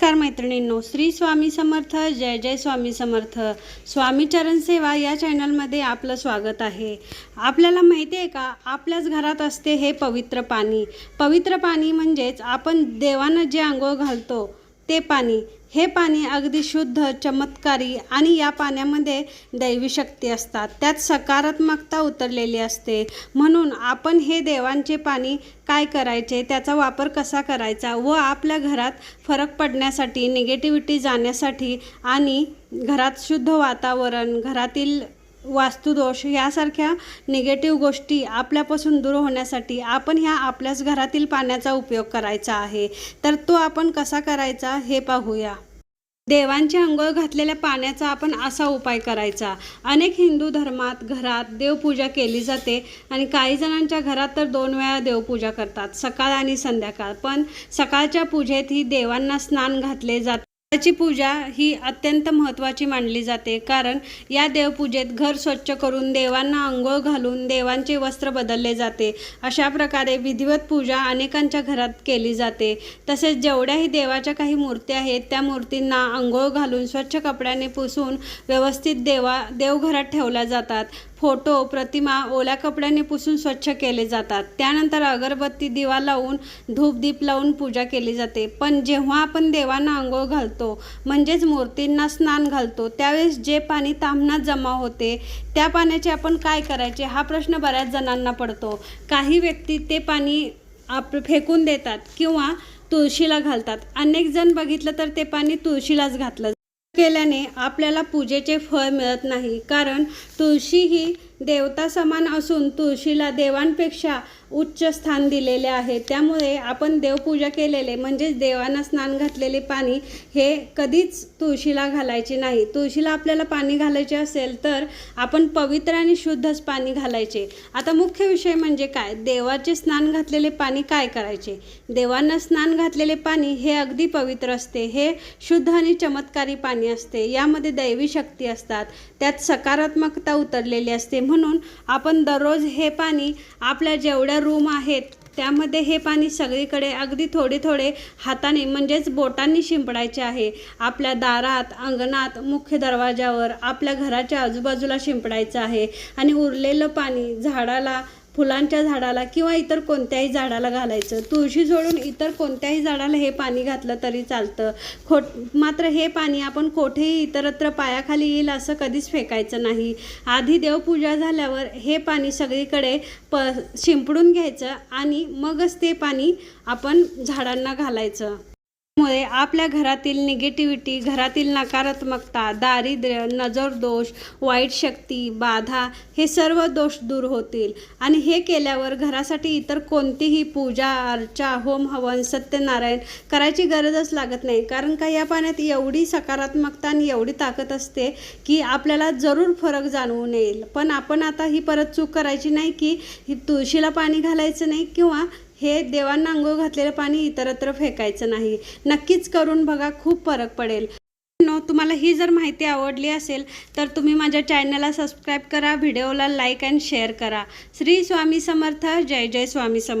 नमस्कार मैत्रिणींनो श्री स्वामी समर्थ जय जय स्वामी समर्थ. स्वामी चरण सेवा या चॅनलमध्ये आपलं स्वागत आहे. आपल्याला माहिती आहे का आपल्याच घरात असते हे पवित्र पाणी. पवित्र पाणी म्हणजेच आपण देवानं जे आंघोळ घालतो ते पाणी हे पाणी अगदी शुद्ध चमत्कारी आणि या पाण्यामध्ये दैवी शक्ती असतात. त्यात सकारात्मकता उतरलेली असते. म्हणून आपण हे देवांचे पाणी काय करायचे त्याचा वापर कसा करायचा व आपल्या घरात फरक पडण्यासाठी निगेटिव्हिटी जाण्यासाठी आणि घरात शुद्ध वातावरण घरातील वास्तुदोष यासारख्या निगेटिव्ह गोष्टी आपल्यापासून दूर होण्यासाठी आपण ह्या आपल्याच घरातील पाण्याचा उपयोग करायचा आहे. तर तो आपण कसा करायचा हे पाहूया. देवांची अंघोळ घातलेल्या पाण्याचा आपण असा उपाय करायचा. अनेक हिंदू धर्मात घरात देवपूजा केली जाते आणि काही जणांच्या घरात तर दोन वेळा देवपूजा करतात सकाळ आणि संध्याकाळ. पण सकाळच्या पूजेत ही देवांना स्नान घातले जाते घराची पूजा ही अत्यंत महत्त्वाची मानली जाते. कारण या देवपूजेत घर स्वच्छ करून देवांना आंघोळ घालून देवांचे वस्त्र बदलले जाते. अशा प्रकारे विधिवत पूजा अनेकांच्या घरात केली जाते. तसेच जेवढ्याही देवाच्या काही मूर्ती आहेत त्या मूर्तींना आंघोळ घालून स्वच्छ कपड्याने पुसून व्यवस्थित देवा देवघरात ठेवल्या जातात. फोटो प्रतिमा ओल्या कपड्याने पुसून स्वच्छ केले जातात. त्यानंतर अगरबत्ती दिवा लावून धूपदीप लावून पूजा केली जाते. पण जेव्हा आपण देवांना आंघोळ घालतो म्हणजेच मूर्तींना स्नान घालतो त्यावेळेस जे पाणी तांबणात जमा होते त्या पाण्याचे आपण काय करायचे? हा प्रश्न बऱ्याच जणांना पडतो. काही व्यक्ती ते पाणी आप फेकून देतात किंवा तुळशीला घालतात. अनेक जण बघितलं तर ते पाणी तुळशीलाच घातलं केल्याने आपल्याला पूजेचे फळ मिळत नाही. कारण तुळशी ही देवता समान असून तुळशीला देवांपेक्षा उच्च स्थान दिलेले आहे. त्यामुळे आपण देवपूजा केलेले म्हणजेच देवांना स्नान घातलेले पाणी हे कधीच तुळशीला घालायचे नाही. तुळशीला आपल्याला पाणी घालायचे असेल तर आपण पवित्र आणि शुद्धच पाणी घालायचे. आता मुख्य विषय म्हणजे काय? देवाचे स्नान घातलेले पाणी काय करायचे? देवांना स्नान घातलेले पाणी हे अगदी पवित्र असते. हे शुद्ध आणि चमत्कारी पाणी असते यामध्ये दैवी शक्ती असतात त्यात सकारात्मकता उतरलेली असते. म्हणून आपण दररोज हे पाणी आपल्या जेवढ्या रूम आहेत त्यामध्ये हे पाणी सगळीकडे अगदी थोडे थोडे हाताने म्हणजेच बोटांनी शिंपडायचे आहे. आपल्या दारात अंगणात मुख्य दरवाजावर आपल्या घराच्या आजूबाजूला शिंपडायचं आहे. आणि उरलेलं पाणी झाडाला फुलांच्या झाडाला किंवा इतर कोणत्याही झाडाला घालायचं. तुळशी सोडून इतर कोणत्याही झाडाला हे पाणी घातलं तरी चालतं. खोट मात्र हे पाणी आपण कोठेही इतरत्र पायाखाली येईल असं कधीच फेकायचं नाही. आधी देवपूजा झाल्यावर हे पाणी सगळीकडे प शिंपडून घ्यायचं आणि मगच ते पाणी आपण झाडांना घालायचं. मुळे आपल्या घरातील निगेटिव्हिटी घरातील नकारात्मकता दारिद्र्य नजर दोष वाईट शक्ती बाधा हे सर्व दोष दूर होतील. आणि हे केल्यावर घरासाठी इतर कोणतीही पूजा अर्चा होम हवन सत्यनारायण करायची गरजच लागत नाही. कारण का या पाण्यात एवढी सकारात्मकता आणि एवढी ताकद असते की आपल्याला जरूर फरक जाणवून येईल पण आपण आता ही परत चूक करायची नाही की ही तुळशीला पाणी घालायचं नाही किंवा हे देवांना अंघोळ घातलेलं पाणी इतरत्र फेकायचं नाही. नक्कीच करून बघा खूप फरक पडेल. नो तुम्हाला ही जर माहिती आवडली असेल तर तुम्ही माझ्या चॅनलला सबस्क्राईब करा व्हिडिओला लाईक अँड शेअर करा. श्री स्वामी समर्थ जय जय स्वामी समर्थ